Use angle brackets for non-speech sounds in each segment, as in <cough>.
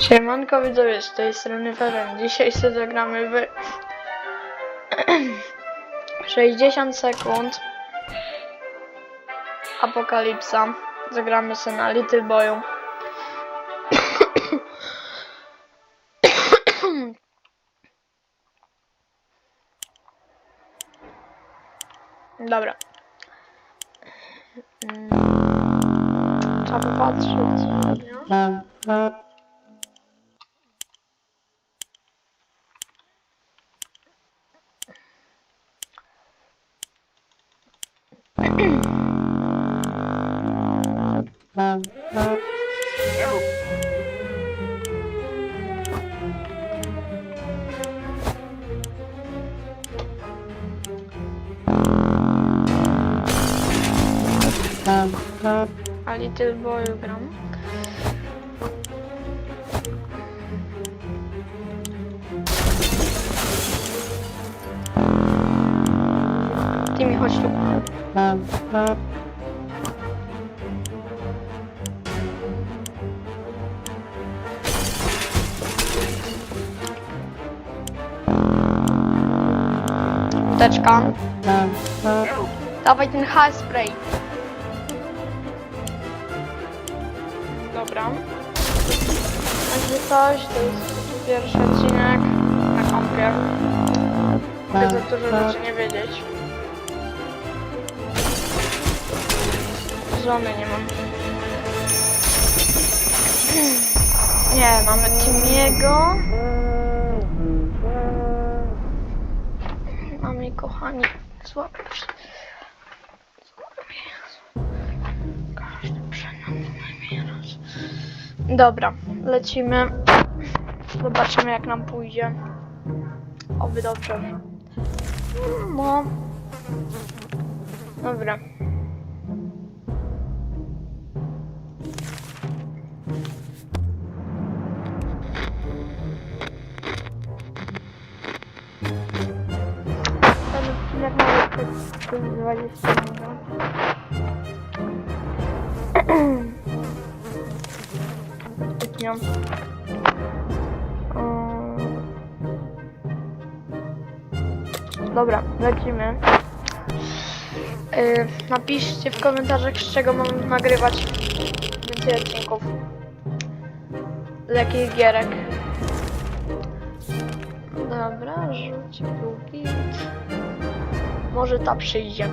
Siemanko widzowie, z tej strony Feren. Dzisiaj sobie zagramy w <clears throat> 60 sekund Apokalipsa. Zagramy sobie na Little Boyu. <clears throat> Dobra. Mm. Trzeba popatrzeć. A Little Boyu gram. Timmy, chodź tu. Dawaj ten hairspray. Dobra. Będzie coś, to jest pierwszy odcinek na kompie. Mogę za dużo rzeczy nie wiedzieć. Żony nie mam. Nie, mamy Timiego. Mamy kochani. Się. Każdy przynajmniej raz. Dobra, lecimy. Zobaczymy jak nam pójdzie. Oby dobrze. No. Dobra. 20 minut. Stopniu. Dobra, lecimy. Yy, napiszcie w komentarzach, z czego mam nagrywać więcej odcinków. Z jakich gierek. Może ta przyjdzie.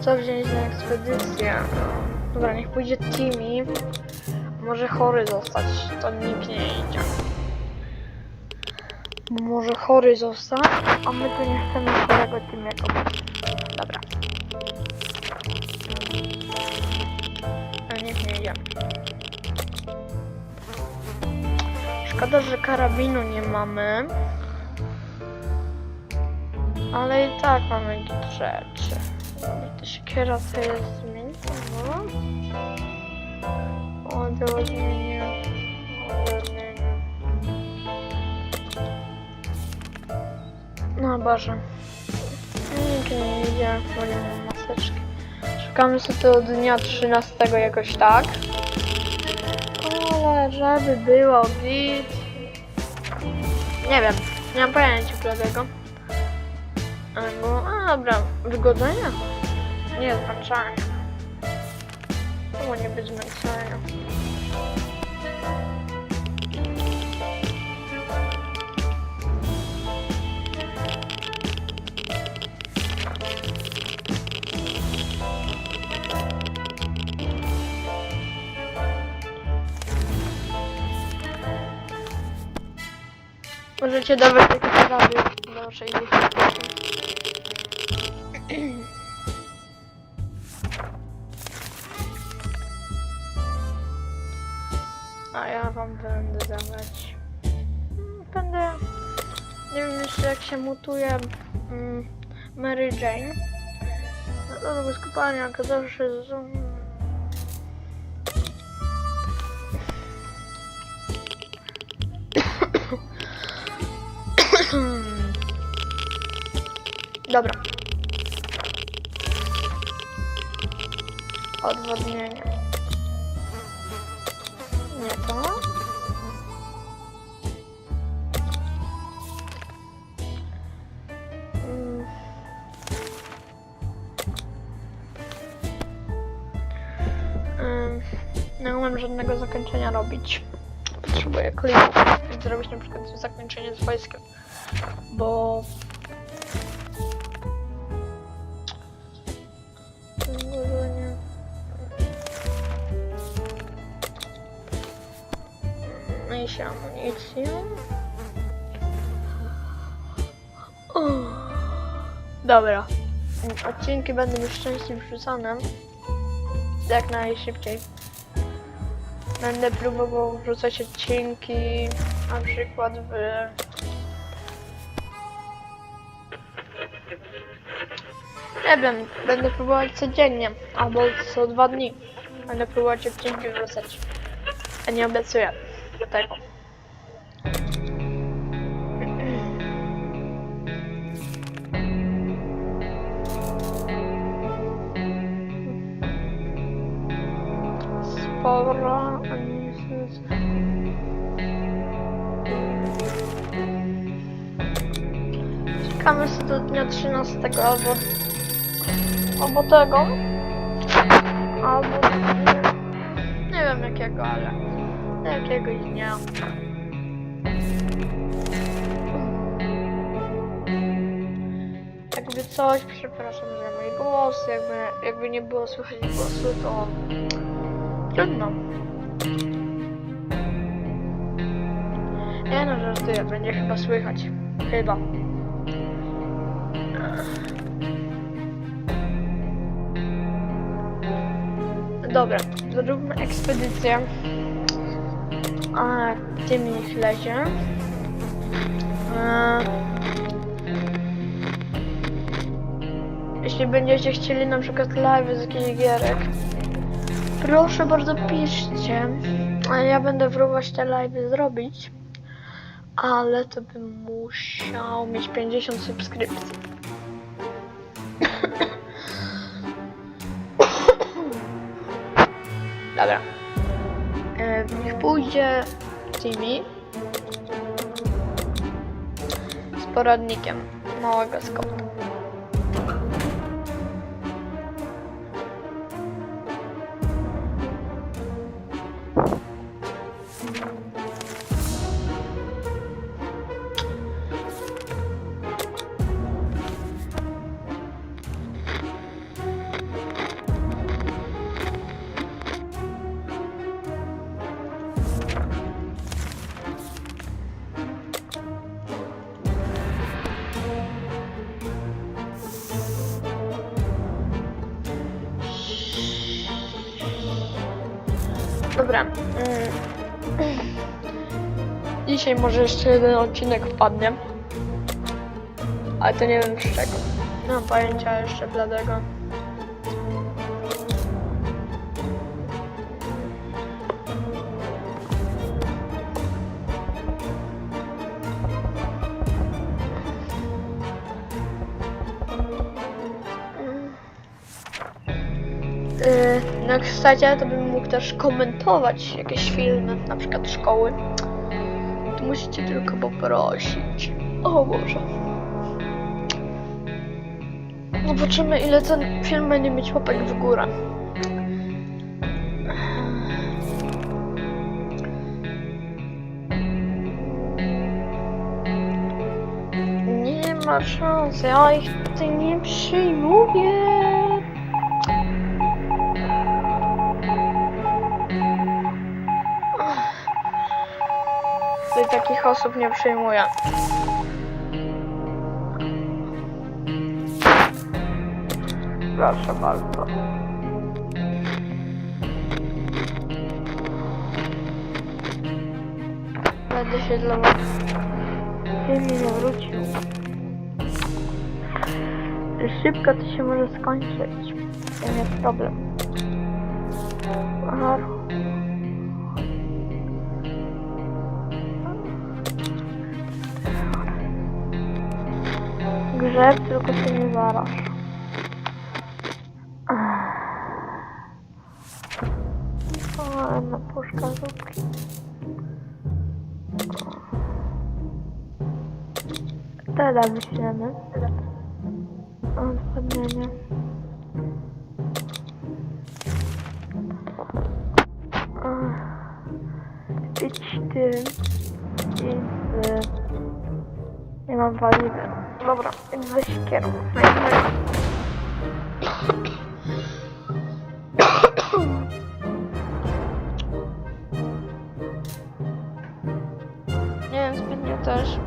Co wziąć na ekspedycję? Dobra, niech pójdzie Timmy. Może chory zostać, to nikt nie idzie. Może chory zostać, a my tu nie chcemy chorego Timmy'ego. Dobra. A niech nie idzie. Szkoda, że karabinu nie mamy. Ale i tak mamy git rzeczy. To siekiera to jest zmieniona. Odrodzenie. Odrodzenie. No Boże. Nikt nie nie mam maseczki. Szukamy sobie do dnia 13 jakoś tak. Ale żeby było git. Nie wiem, nie mam pojęcia dlatego. Albo, a dobra, wygodzenia? Nie, zmęczenia. Czemu nie być zmęczenia? Możecie dawać takie sprawy do 60. A ja wam będę dawać. Będę. Nie wiem jeszcze jak się mutuje mm, Mary Jane. No to bez kopania, jak zawsze. z-. <coughs> Dobra. Odwodnienie. Nie to. Mm. Ym, Nie umiem żadnego zakończenia robić. Potrzebuję i zrobić na przykład zakończenie z wojskiem. Bo... Się amunicją. Dobra. Odcinki będą już częściej wrzucane. Jak najszybciej. Będę próbował wrzucać odcinki na przykład w... Nie wiem, będę próbować codziennie albo co dwa dni. Będę próbować odcinki wrzucać. A nie obiecuję tego. Sporo. Czekamy sobie do dnia 13 albo albo tego. Albo nie wiem jakiego, ale jakiegoś dnia. Jakby coś, przepraszam za mój głos, jakby, jakby nie było słychać głosu, to trudno. Nie no, żartuję, będzie chyba słychać. Chyba. Dobra, zróbmy ekspedycję. A, tym niech lezie. Jeśli będziecie chcieli na przykład live z jakichś gierek, proszę bardzo piszcie. A ja będę próbować te live zrobić. Ale to bym musiał mieć 50 subskrypcji. <coughs> Dobra. E, pójdzie Timmy z poradnikiem małego skopu. Dzisiaj może jeszcze jeden odcinek wpadnie. Ale to nie wiem z czego. Nie mam pojęcia jeszcze bladego. Yy, no chcecie, to bym mógł też komentować jakieś filmy, na przykład szkoły. Musicie tylko poprosić. O Boże. Zobaczymy ile ten film będzie mieć łapek w górę. Nie ma szans, ja ich tutaj nie przyjmuję. Takich osób nie przyjmuję. Proszę bardzo. Będę się dla was filmie zawrócił. Szybko to się może skończyć. To nie jest problem. Grzeb, tylko się nie zaraż. Ech. Czarna puszka zupki. Teraz wyślemy. Odpadnienie. Idź ty. I z... Nie mam paliwy. Dobra, ze siekierą. Nie wiem, zbytnio też.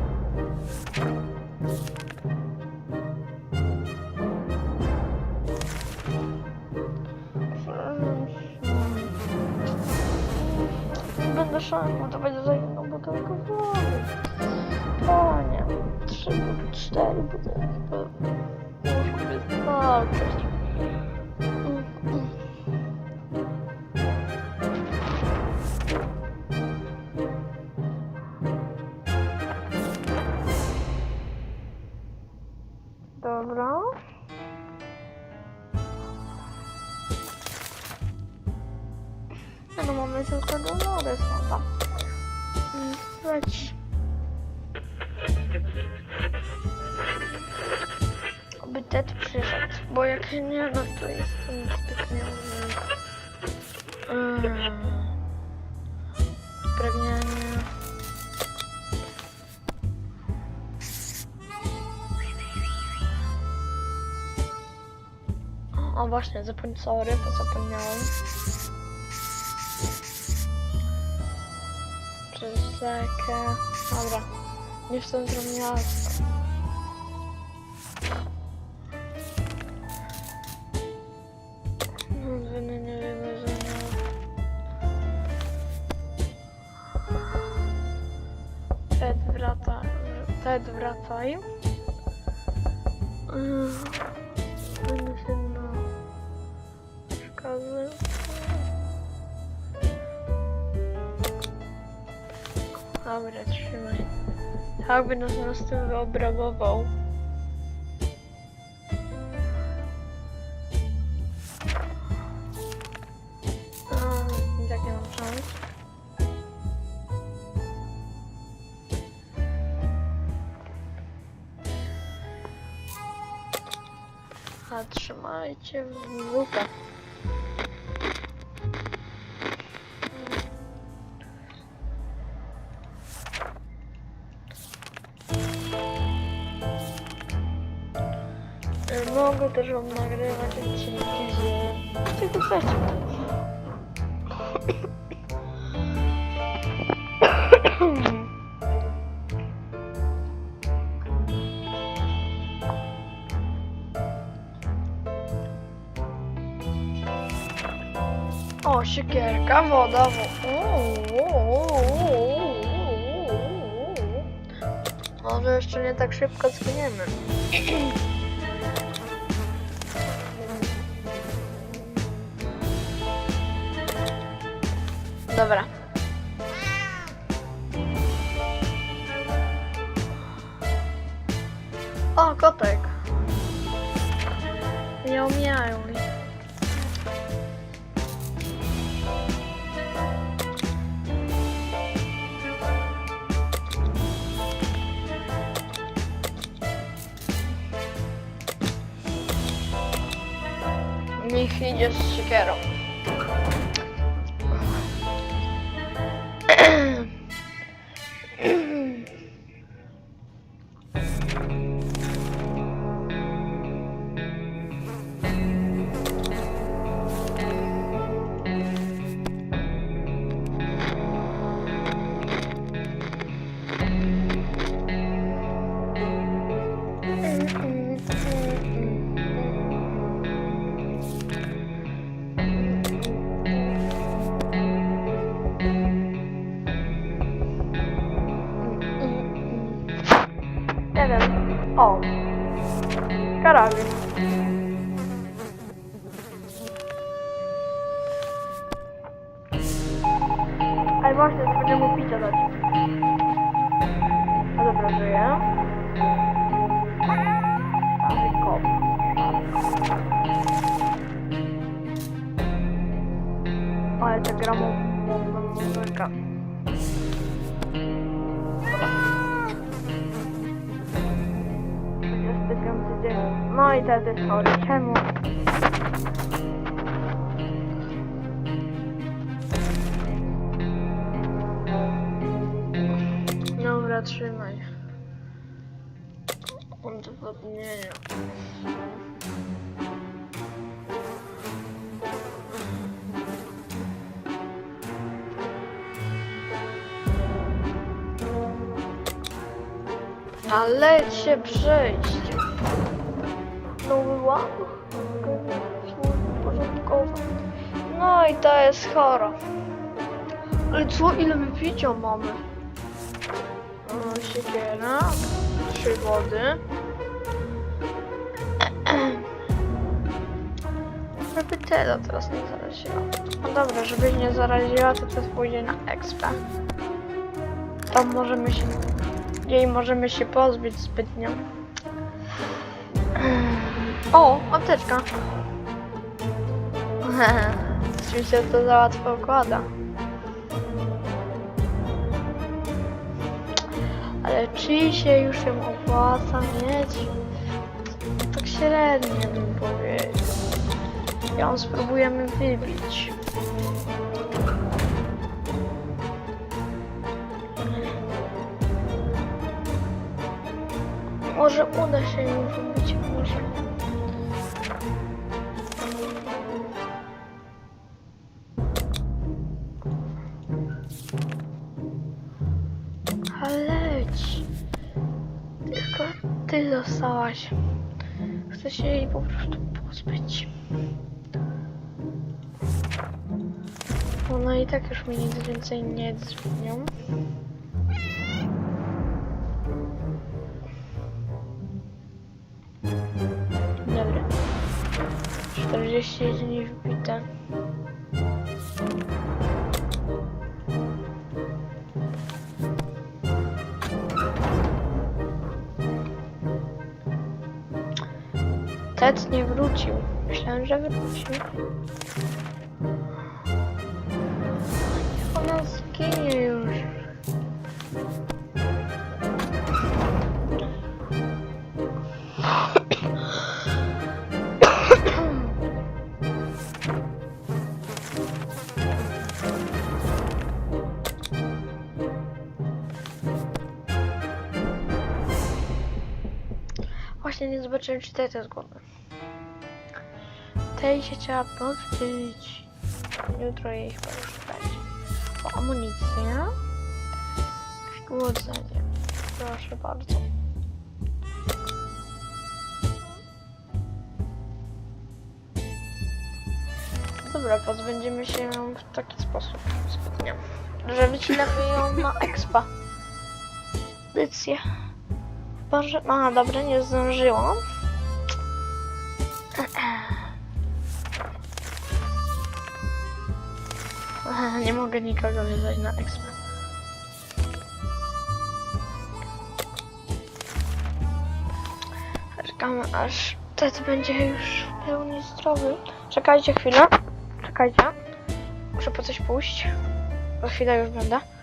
Będę szanowna, to będzie za jedną butelkę wody. super good style for that. But, oh, O właśnie, zapomniałem, sorry, bo zapomniałem. Przez rzekę. Dobra, nie w centrum miasta. Ted wraca. Ted wracaj. Tak by nas nas tym wyobrabował. A, trzymajcie w Mogę też wam nagrywać odcinki z czego chcecie. O, siekierka, woda, woda. Może jeszcze nie tak szybko zginiemy. <clears throat> Dobra. O, kotek. Omijają mnie. Niech idzie z siekierą. Ale właśnie, to będę mu picia dać. A dobra, żyje. Szary kop. Ale ta gra mu muzyka. No i wtedy chory. Udowodnienia. Ale się przejść. Nowy porządkowy. No i to jest chora. Ale co, ile my picia mamy? O, Siekiera. Trzy wody. Teda teraz nie zaraziła. No dobra, żeby nie zaraziła, to teraz pójdzie na expa. Tam możemy się... Jej możemy się pozbyć zbytnio. O, apteczka. <laughs> Z się to za łatwo układa. Ale czy się już ją opłaca mieć? Tak średnio bym powiedział. Ją spróbujemy wybić. Może uda się ją wybić, może. Leć. Tylko ty zostałaś. Chcę się jej po prostu pozbyć. Ona i tak już mi nic więcej nie dzwonią. Dobra. 40 dni wbite. Ted nie wrócił. Myślałem, że wrócił. Właśnie nie zobaczyłem, czy Ted jest głodny. Tej się trzeba pozbyć. Jutro jej chyba już. O, amunicja. Głodzenie. Proszę bardzo. Dobra, pozbędziemy się ją w taki sposób zbytnio. Że wycinamy ją na expa. Edycję. Boże, a dobra, nie zdążyłam. Nie mogę nikogo wydać na expa. Czekamy aż Ted będzie już w pełni zdrowy. Czekajcie chwilę. Czekajcie. Muszę po coś pójść. Za chwilę już będę.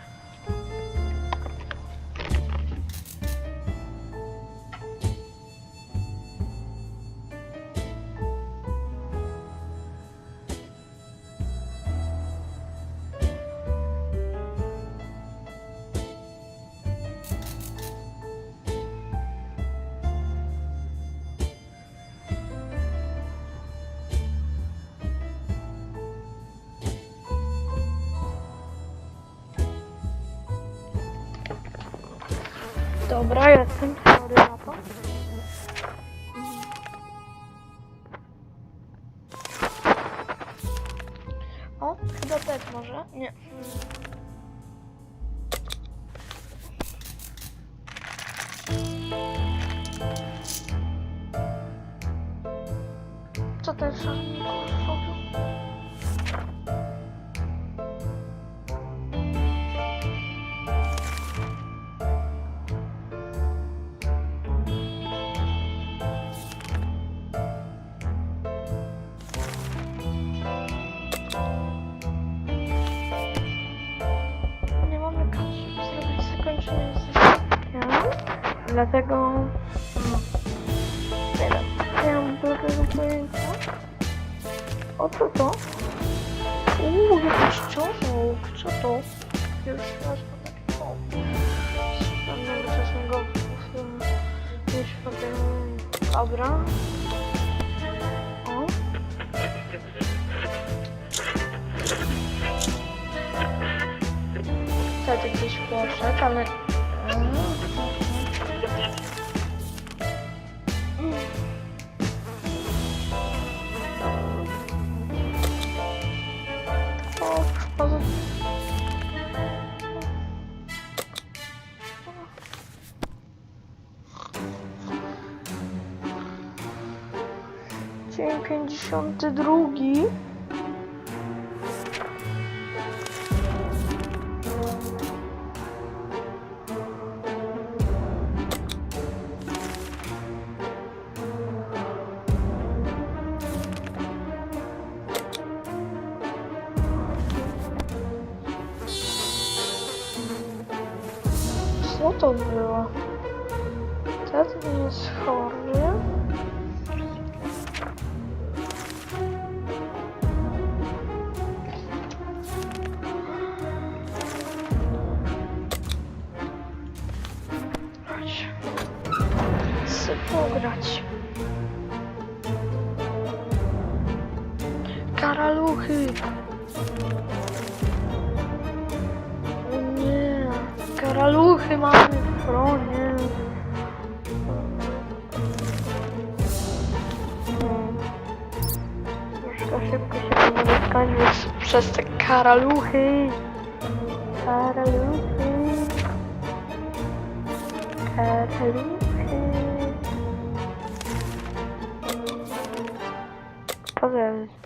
Dobra, jestem sorry na to. O, chyba też może. Nie. Dlatego... No, wiem. Nie mam bladego pojęcia. O co to? Uuu, jakiś ciążok. Co to? Już raz to taki o. Z pewnego czasowego już sobie... Dobra. O. Wtedy gdzieś poszedł, ale... się 52. karaluchy. Karaluchy. Karaluchy. Co to jest?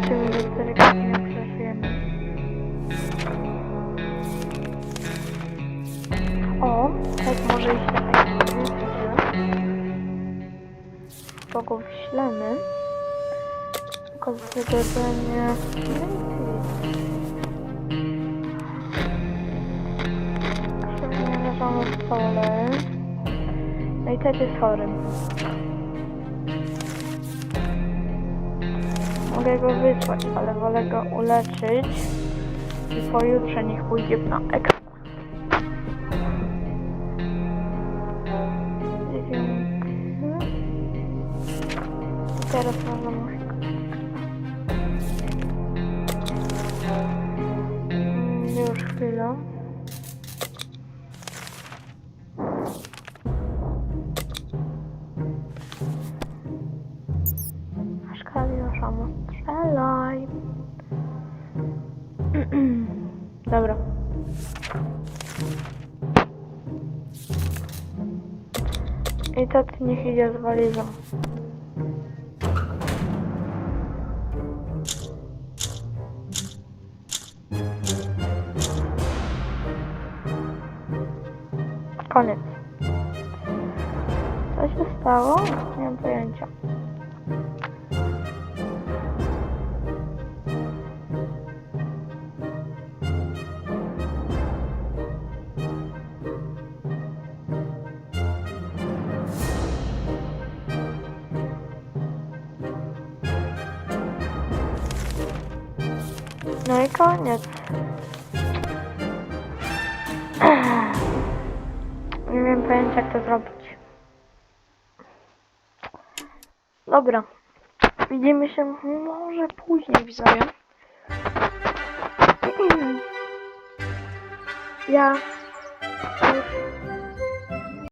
Zobaczymy, którego dnia przeżyjemy. O, tak może iść na Kogo wyślemy? Tylko. Leżamy w stole. No i też jest chory. Mogę go wysłać, ale wolę go uleczyć i pojutrze niech pójdzie na ekstra. I teraz można Tak niech idzie z walizą. Koniec. Co się stało? Nie mam pojęcia. Dobra. Widzimy się może później widzowie. <clears throat> Ja